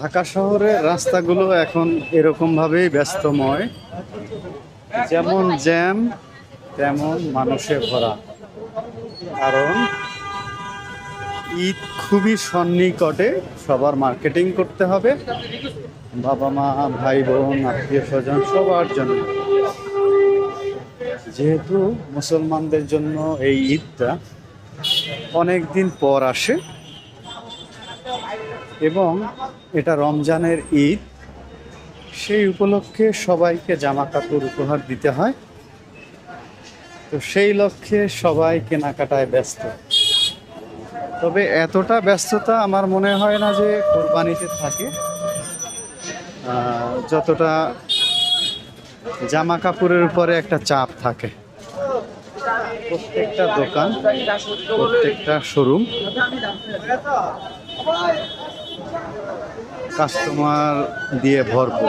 ঢাকা শহরের রাস্তাগুলো এখন এরকমভাবেই ব্যস্তময়। যেমন জ্যাম, তেমন মানুষে ভরা। কারণ ঈদ খুবই সন্নিকটে সবার মার্কেটিং করতে হবে। বাবা মা, ভাই বোন, আত্মীয় স্বজন সবার জন্য। যেহেতু মুসলমানদের জন্য এই ঈদটা অনেক দিন পর আসে এবং এটা রমজানের ঈদ, সেই উপলক্ষে সবাইকে জামা কাপড় উপহার দিতে হয়। তো সেই লক্ষ্যে সবাই কেনাকাটায় ব্যস্ত। তবে এতটা ব্যস্ততা আমার মনে হয় না যে কোরবানিতে থাকে। যতটা জামা কাপড়ের উপরে একটা চাপ থাকে। প্রত্যেকটা দোকান, প্রত্যেকটা শোরুম। কাস্টমার দিয়ে ভরপুর।